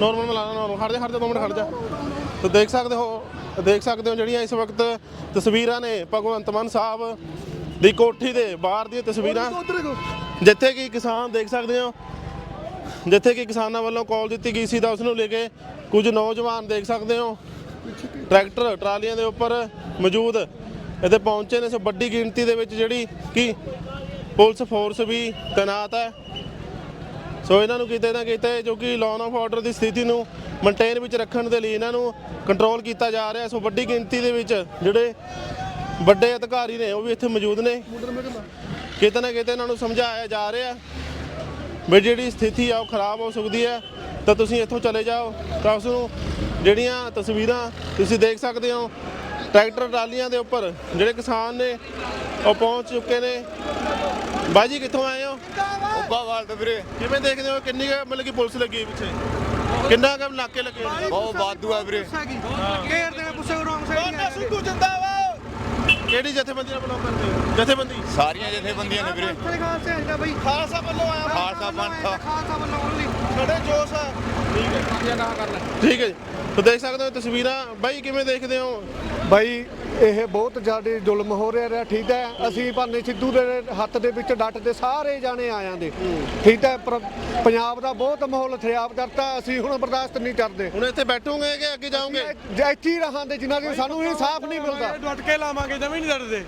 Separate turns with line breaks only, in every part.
Normal ਮਿਲਾਣਾ normal ਖੜ ਜਾ ਖੜ ਜਾ ਦੋ ਮਿੰਟ ਖੜ ਜਾ। ਤੋ ਦੇਖ ਸਕਦੇ ਹੋ ਦੇਖ ਸਕਦੇ ਹੋ ਜਿਹੜੀਆਂ ਇਸ ਵਕਤ ਤਸਵੀਰਾਂ ਨੇ ਭਗਵੰਤ ਮਾਨ ਸਾਹਿਬ ਦੀ ਕੋਠੀ ਦੇ ਬਾਹਰ ਦੀਆਂ ਤਸਵੀਰਾਂ। ਜਿੱਥੇ ਕਿ ਕਿਸਾਨ ਦੇਖ ਸਕਦੇ ਹੋ ਜਿੱਥੇ ਕਿ ਕਿਸਾਨਾਂ ਵੱਲੋਂ ਕਾਲ ਦਿੱਤੀ ਗਈ ਸੀ ਤਾਂ ਉਸ ਨੂੰ ਲੈ ਕੇ ਕੁਝ ਨੌਜਵਾਨ ਦੇਖ ਸਕਦੇ ਹੋ। ਟਰੈਕਟਰ ਟਰਾਲੀਆਂ ਦੇ ਉੱਪਰ ਮੌਜੂਦ ਇੱਥੇ ਪਹੁੰਚੇ ਨੇ। ਸੋ ਵੱਡੀ ਗਿਣਤੀ ਦੇ ਵਿੱਚ ਜਿਹੜੀ ਕਿ ਪੁਲਿਸ ਫੋਰਸ ਵੀ ਤੈਨਾਤ ਹੈ। ਸੋ ਇਹਨਾਂ ਨੂੰ ਕਿਤੇ ਨਾ ਕਿਤੇ ਜੋ ਕਿ ਲਾਅ ਆਫ ਆਰਡਰ ਦੀ ਸਥਿਤੀ ਨੂੰ ਮੇਨਟੇਨ ਵਿੱਚ ਰੱਖਣ ਦੇ ਲਈ ਇਹਨਾਂ ਨੂੰ ਕੰਟਰੋਲ ਕੀਤਾ ਜਾ ਰਿਹਾ ਸੋ ਵੱਡੀ ਗਿਣਤੀ ਦੇ ਵਿੱਚ ਜਿਹੜੇ ਵੱਡੇ ਅਧਿਕਾਰੀ ਨੇ ਉਹ ਵੀ ਇੱਥੇ ਮੌਜੂਦ ਨੇ। ਕਿਤੇ ਨਾ ਕਿਤੇ ਇਹਨਾਂ ਨੂੰ ਸਮਝਾਇਆ ਜਾ ਰਿਹਾ ਵੀ ਜਿਹੜੀ ਸਥਿਤੀ ਆ ਉਹ ਖਰਾਬ ਹੋ ਸਕਦੀ ਹੈ। ਤਾਂ ਤੁਸੀਂ ਇੱਥੋਂ ਚਲੇ ਜਾਓ। ਤਾਂ ਉਸ ਨੂੰ ਜਿਹੜੀਆਂ ਤਸਵੀਰਾਂ ਤੁਸੀਂ ਦੇਖ ਸਕਦੇ ਹੋ, ਟਰੈਕਟਰ ਟਰਾਲੀਆਂ ਦੇ ਉੱਪਰ ਜਿਹੜੇ ਕਿਸਾਨ ਨੇ ਉਹ ਪਹੁੰਚ ਚੁੱਕੇ ਨੇ। ਬਾਜੀ ਕਿੱਥੋਂ ਆਏ ਹੋ?
ਉੱਪਾਵਾਲ ਤੋਂ ਵੀਰੇ।
ਕਿਵੇਂ ਦੇਖਦੇ ਹੋ? ਕਿੰਨੀ ਕੁ ਮਤਲਬ ਕਿ ਪੁਲਿਸ ਲੱਗੀ ਹੈ ਪਿੱਛੇ? ਕਿੰਨਾ ਕੁ ਨਾਕੇ ਲੱਗੇ ਨੇ?
ਬਹੁਤ ਵਾਧੂ ਆ ਵੀਰੇ।
ਘੇਰ ਦੇ ਪੁੱਛੇ ਰੋਂਗ ਸਾਈਡ
ਸਿੱਧੂ ਜਿੰਦਾਬਾਦ!
ਕਿਹੜੀ ਜਥੇਬੰਦੀ ਨਾਲ ਬਲੌਗ ਕਰਦੇ ਹੋ? ਜਥੇਬੰਦੀ?
ਸਾਰੀਆਂ ਜਥੇਬੰਦੀਆਂ ਨੇ ਵੀਰੇ।
ਖਾਲਸਾ ਹੈਗਾ ਬਈ।
ਖਾਲਸਾ ਵੱਲੋਂ ਆਇਆ।
ਖਾਲਸਾ ਪੰਥ।
ਖਾਲਸਾ ਵੱਲੋਂ ਓਨਲੀ
ਸਾਡੇ ਜੋਸ਼ ਹੈ ਠੀਕ ਹੈ ਠੀਕ ਹੈ ਜੀ। ਤੋ ਦੇਖ ਸਕਦੇ ਹੋ ਤਸਵੀਰਾਂ। ਬਾਈ ਕਿਵੇਂ ਦੇਖਦੇ ਹੋ?
ਬਾਈ ਇਹ ਬਹੁਤ ਜ਼ਿਆਦਾ ਜ਼ੁਲਮ ਹੋ ਰਿਹਾ ਰਿਹਾ ਠੀਕ ਹੈ? ਅਸੀਂ ਭਾਨੇ ਸਿੱਧੂ ਦੇ ਹੱਥ ਦੇ ਵਿੱਚ ਡੱਟ ਦੇ ਸਾਰੇ ਜਾਣੇ ਆਇਆਂ ਦੇ ਠੀਕ ਹੈ? ਪਰ ਪੰਜਾਬ ਦਾ ਬਹੁਤ ਮਾਹੌਲ ਖਰਾਬ ਕਰਤਾ ਅਸੀਂ ਹੁਣ ਬਰਦਾਸ਼ਤ ਨਹੀਂ ਕਰਦੇ।
ਹੁਣ ਇੱਥੇ ਬੈਠੋਗੇ ਕਿ ਅੱਗੇ ਜਾਓਗੇ?
ਜੇ ਇੱਥੇ ਹੀ ਰਹਾਂਦੇ ਜਿਨ੍ਹਾਂ ਦੀ ਸਾਨੂੰ ਇਨਸਾਫ ਨਹੀਂ ਮਿਲਦਾ।
ਡਟ ਕੇ ਲਾਵਾਂਗੇ ਜਮੀ ਨਹੀਂ ਡਰਦੇ।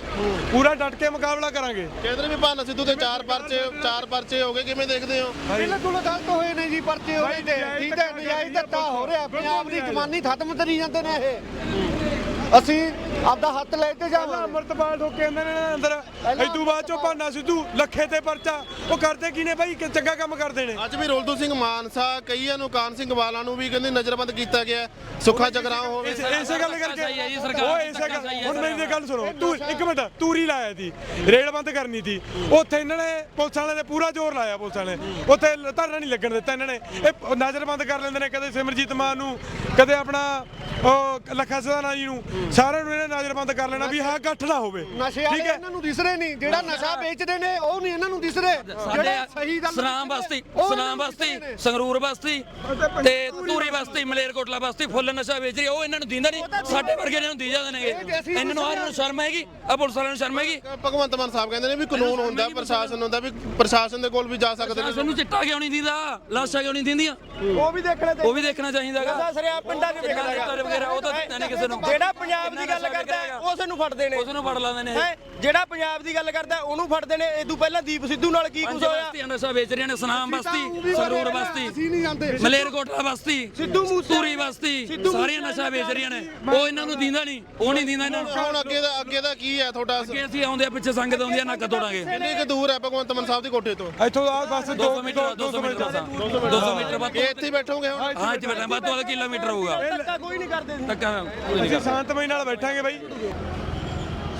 ਪੂਰਾ ਡਟ ਕੇ ਮੁਕਾਬਲਾ ਕਰਾਂਗੇ।
ਕਹਿੰਦੇ ਨੇ ਵੀ ਭਾਨਾ ਸਿੱਧੂ ਦੇ ਚਾਰ ਪਰਚੇ ਚਾਰ ਪਰਚੇ ਹੋ ਗਏ ਕਿਵੇਂ ਦੇਖਦੇ ਹੋ?
ਬਿਲਕੁਲ ਗਲਤ ਹੋਏ ਨੇ ਜੀ ਪਰਚੇ ਹੋਏ ਤੇ। ਠੀਕ ਹੈ ਨਜਾਇਜ਼ ਧੱਕਾ ਹੋ ਰਿਹਾ। ਪੰਜਾਬ ਦੀ ਜਵਾਨੀ ਖਤਮ ਕਰੀ ਜਾਂਦੇ ਨੇ ਇਹ। ਅਸੀਂ ਆਪਦਾ ਹੱਥ ਲੈ ਕੇ
ਪਹਿਲਾਂ
ਜਾਵਾਂਗੇ
ਅਮਰਤਪਾਲ ਠੋਕੇ ਜਾਂਦੇ ਨੇ ਨਾ ਅੰਦਰ। ਇਦੋਂ ਬਾਅਦ ਚੋਂ ਭਾਨਾ ਸਿੱਧੂ ਲੱਖੇ ਤੇ ਪਰਚਾ। ਉਹ ਕਰਦੇ ਕੀ ਨੇ ਬਾਈ? ਕਿ ਚੰਗਾ ਕੰਮ ਕਰਦੇ ਨੇ।
ਅੱਜ ਵੀ ਰੋਲਦੂ ਸਿੰਘ ਮਾਨਸਾ ਕਈਆਂ ਨੂੰ ਕਾਨ ਸਿੰਘ ਵਾਲਾ ਨੂੰ ਵੀ ਕਹਿੰਦੇ ਨਜ਼ਰਬੰਦ ਕੀਤਾ ਗਿਆ। ਸੁੱਖਾ ਜਗਰਾਉਂ ਹੋਵੇ।
ਇਸ- ਇਸੇ ਗੱਲ ਕਰਕੇ
ਸਹੀ ਹੈ ਜੀ, ਸਰਕਾਰ
ਉਹ
ਦੀ
ਇਸੇ ਗੱਲ
ਸਹੀ ਹੈ,
ਹੁਣ ਮੇਰੀ ਗੱਲ ਸੁਣੋ। ਤੂੰ ਇੱਕ ਮਿੰਟ। ਤੂਰੀ ਲਾਇਆ ਸੀ। ਰੇਡ ਬੰਦ ਕਰਨੀ ਸੀ। ਉੱਥੇ ਇਹਨਾਂ ਨੇ ਪੁਲਿਸ ਵਾਲਿਆਂ ਨੇ ਪੂਰਾ ਜ਼ੋਰ ਲਾਇਆ ਪੁਲਿਸ ਵਾਲਿਆਂ ਨੇ। ਉੱਥੇ ਧਰਨਾ ਨਹੀਂ ਲੱਗਣ ਦਿੱਤਾ ਇਹਨਾਂ ਨੇ। ਇਹ ਨਜ਼ਰ ਬੰਦ ਕਰ ਲੈਂਦੇ ਨੇ। ਕਦੇ ਸਿਮਰਜੀਤ ਮਾਨ ਨੂੰ ਕਦੇ ਆਪਣਾ ਉਹ ਲੱਖਾ ਸਦਾਨਾ ਜੀ ਨੂੰ। ਸਾਰਿਆਂ ਨੂੰ ਇਹਨੇ ਨਜ਼ਰ ਬੰਦ ਕਰ ਲੈਣਾ ਵੀ ਹਾਂ ਇਕੱਠ ਨਾ ਹੋਵੇ।
ਨਸ਼ੇ ਵਾਲੇ ਇਹਨਾਂ ਨੂੰ ਦਿਸ ਰਹੇ ਨਹੀਂ। ਜਿਹੜਾ ਨਸ਼ਾ ਵੇਚਦੇ ਨੇ ਉਹ ਨਹੀਂ ਇਹਨਾਂ ਨੂੰ ਦਿਸ ਰਹੇ
ਸਾਡੇ
ਜਿਹੜੇ ਸਹੀ ਗੱਲ
ਸਨਾਮ ਬਸਤੀ ਸਨਾਮ ਬਸਤੀ। ਸੰਗਰੂਰ ਬਸਤੀ ਤੇ ਤੂਰੀ ਬਸਤੀ ਮਲੇਰਕੋਟਲਾ ਬਸਤੀ ਫੁੱਲ ਨਸ਼ਾ ਵੇਚ ਰਹੀ ਉਹ ਇਹਨਾਂ ਨੂੰ ਦਿੰਦਾ ਨਹੀਂ। ਸਾਡੇ ਵਰਗੇ ਇਹਨਾਂ ਨੂੰ ਦੀ ਜਾਂਦੇ ਨੇਗੇ। ਇਹਨਾਂ ਨੂੰ ਆਹ ਨੂੰ ਸ਼ਰਮ ਹੈਗੀ। ਆ ਪੁਲਿਸ ਵਾਲਿਆਂ ਨੂੰ ਸ਼ਰਮ ਹੈਗੀ।
ਭਗਵੰਤ ਮਾਨ ਸਾਹਿਬ ਕਹਿੰਦੇ ਨੇ ਵੀ ਕਾਨੂੰਨ ਹੁੰਦਾ ਪ੍ਰਸ਼ਾਸਨ ਹੁੰਦਾ ਵੀ ਪ੍ਰਸ਼ਾਸਨ ਦੇ ਕੋਲ ਵੀ ਜਾ ਸਕਦੇ ਨੇ।
ਸਾਨੂੰ ਚਿੱਟਾ ਕਿਉਂ ਨਹੀਂ ਦਿੰਦਾ? ਲਾਸ਼ਾਂ ਕਿਉਂ ਨਹੀਂ ਦਿੰਦੀਆਂ?
ਉਹ ਵੀ ਦੇਖਣੇ
ਉਹ ਵੀ ਦੇਖਣਾ ਚਾਹੀਦਾਗਾ
ਸਰਿਆ ਪਿੰਡਾਂ 'ਚ ਵਿਕਦਾ ਹੈਗਾ।
ਵਗੈਰਾ ਉਹ ਤਾਂ ਦਿੱਤਾ ਨਹੀਂ ਕਿਸੇ ਨੂੰ।
ਜਿਹੜਾ ਪੰਜਾਬ ਦੀ ਗੱਲ ਕਰਦਾ ਉਸ ਨੂੰ ਫੜਦੇ ਨੇ।
ਉਸ ਨੂੰ ਫੜ ਲੈਂਦੇ ਨੇ।
ਹੈਂ? ਜਿਹੜਾ ਪੰਜਾਬ ਦੀ ਗੱਲ ਕਰਦਾ ਉਹਨੂੰ ਫੜਦੇ ਨੇ। ਇਦੋਂ ਪਹਿਲਾਂ ਦੀਪ ਸਿੱਧੂ ਨਾਲ ਕੀ ਕੁਝ ਹੋਇਆ?
ਬਸਤੀਆਂ ਨਸ਼ਾ ਵੇਚ ਰਹੀਆਂ ਨੇ ਸਨਾਮ ਬਸਤੀ ਸੰਗਰੂਰ ਬਸਤੀ ਮਲੇਰਕੋਟਲਾ ਬਸਤੀ
ਸਿੱਧੂ ਮੂਸੇ-
ਤੂਰੀ ਬਸਤੀ ਸਾਰੀਆਂ ਨਸ਼ਾ ਵੇਚ ਰਹੀਆਂ ਨੇ। ਉਹ ਇਹਨਾਂ ਨੂੰ ਦਿੰਦਾ ਨਹੀਂ ਉਹ ਨਹੀਂ ਦਿੰਦਾ ਇਹਨਾਂ ਨੂੰ।
ਹੁਣ ਅੱਗੇ ਦਾ ਅੱਗੇ ਦਾ ਕੀ ਹੈ ਤੁਹਾਡਾ
ਅੱਗੇ ਅਸੀਂ ਆਉਂਦੇ ਆ ਪਿੱਛੇ ਸੰਗਤ ਆਉਂਦੀ ਆ ਨੱਕ ਤੋੜਾਂਗੇ।
ਕਿੰਨੀ ਕੁ ਦੂਰ ਹੈ ਭਗਵੰਤ ਮਾਨ ਸਾਹਿਬ ਦੀ ਕੋਠੇ ਤੋਂ?
ਇੱਥੋਂ ਆ ਬਸ
200 ਮੀਟਰ 200 ਮੀਟਰ 200 ਮੀਟਰ ਬਾਅਦ
ਇਹ ਇੱਥੇ ਹੀ ਬੈਠੋਗੇ ਹੁਣ?
ਹਾਂ ਇੱਥੇ ਬੈਠਾ ਬਾਅਦ ਤੋਂ ਕਿਲੋਮੀਟਰ ਹੋਊਗਾ।
ਧੱਕਾ ਕੋਈ ਨਹੀਂ ਕਰਦੇ।
ਧੱਕਾ ਕੋਈ ਨਹੀਂ
ਸ਼ਾਂਤਮਈ ਨਾਲ ਬੈਠਾਂਗੇ ਬਾਈ।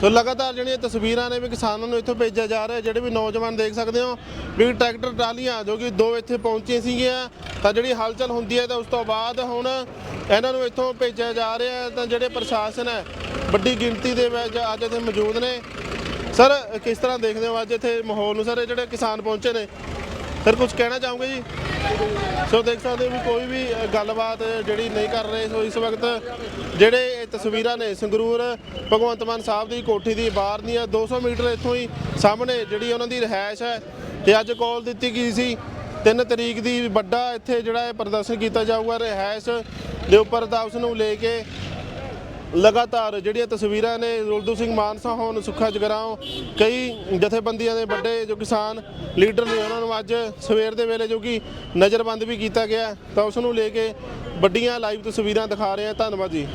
ਸੋ ਲਗਾਤਾਰ ਜਿਹੜੀਆਂ ਤਸਵੀਰਾਂ ਨੇ ਵੀ ਕਿਸਾਨਾਂ ਨੂੰ ਇੱਥੋਂ ਭੇਜਿਆ ਜਾ ਰਿਹਾ, ਜਿਹੜੇ ਵੀ ਨੌਜਵਾਨ ਦੇਖ ਸਕਦੇ ਹੋ, ਵੀ ਟਰੈਕਟਰ, ਟਰਾਲੀਆਂ ਜੋ ਕਿ ਦੋ ਇੱਥੇ ਪਹੁੰਚੀਆਂ ਸੀਗੀਆਂ, ਤਾਂ ਜਿਹੜੀ ਹਲਚਲ ਹੁੰਦੀ ਹੈ ਤਾਂ ਉਸ ਤੋਂ ਬਾਅਦ ਹੁਣ ਇਹਨਾਂ ਨੂੰ ਇੱਥੋਂ ਭੇਜਿਆ ਜਾ ਰਿਹਾ ਤਾਂ ਜਿਹੜੇ ਪ੍ਰਸ਼ਾਸਨ ਹੈ, ਵੱਡੀ ਗਿਣਤੀ ਦੇ ਵਿੱਚ ਅੱਜ ਇੱਥੇ ਮੌਜੂਦ ਨੇ। ਸਰ, ਕਿਸ ਤਰ੍ਹਾਂ ਦੇਖਦੇ ਹੋ ਅੱਜ ਇੱਥੇ ਮਾਹੌਲ ਨੂੰ? ਸਰ ਜਿਹੜੇ ਕਿਸਾਨ ਪਹੁੰਚੇ ਨੇ ਸਰ ਕੁਝ ਕਹਿਣਾ ਚਾਹੋਗੇ ਜੀ? ਸੋ ਦੇਖ ਸਕਦੇ ਹੋ ਵੀ ਕੋਈ ਵੀ ਗੱਲਬਾਤ ਜਿਹੜੀ ਨਹੀਂ ਕਰ ਰਹੇ ਸੋ ਇਸ ਵਕਤ ਜਿਹੜੇ ਇਹ ਤਸਵੀਰਾਂ ਨੇ ਸੰਗਰੂਰ ਭਗਵੰਤ ਮਾਨ ਸਾਹਿਬ ਦੀ ਕੋਠੀ ਦੀ ਬਾਹਰ ਦੀਆਂ 200 ਮੀਟਰ ਇੱਥੋਂ ਹੀ ਸਾਹਮਣੇ ਜਿਹੜੀ ਉਹਨਾਂ ਦੀ ਰਿਹਾਇਸ਼ ਹੈ ਤੇ ਅੱਜ ਕਾਲ ਦਿੱਤੀ ਗਈ ਸੀ। 3 ਤਰੀਕ ਦੀ ਵੱਡਾ ਇੱਥੇ ਜਿਹੜਾ ਇਹ ਪ੍ਰਦਰਸ਼ਨ ਕੀਤਾ ਜਾਊਗਾ, ਰਿਹਾਇਸ਼ ਦੇ ਉੱਪਰ ਤਾਂ ਉਸ ਨੂੰ ਲੈ ਕੇ ਲਗਾਤਾਰ ਜਿਹੜੀਆਂ ਤਸਵੀਰਾਂ ਨੇ ਰੁਲਦੂ ਸਿੰਘ ਮਾਨਸਾ ਹੋਣ, ਸੁੱਖਾ ਜਗਰਾਓ ਕਈ ਜਥੇਬੰਦੀਆਂ ਦੇ ਵੱਡੇ ਜੋ ਕਿਸਾਨ ਲੀਡਰ ਨੇ ਉਹਨਾਂ ਨੂੰ ਅੱਜ ਸਵੇਰ ਦੇ ਵੇਲੇ ਜੋ ਕਿ ਨਜ਼ਰਬੰਦ ਵੀ ਕੀਤਾ ਗਿਆ ਤਾਂ ਉਸ ਨੂੰ ਲੈ ਕੇ ਵੱਡੀਆਂ ਲਾਈਵ ਤਸਵੀਰਾਂ ਦਿਖਾ ਰਹੇ ਹਾਂ। ਧੰਨਵਾਦ ਜੀ।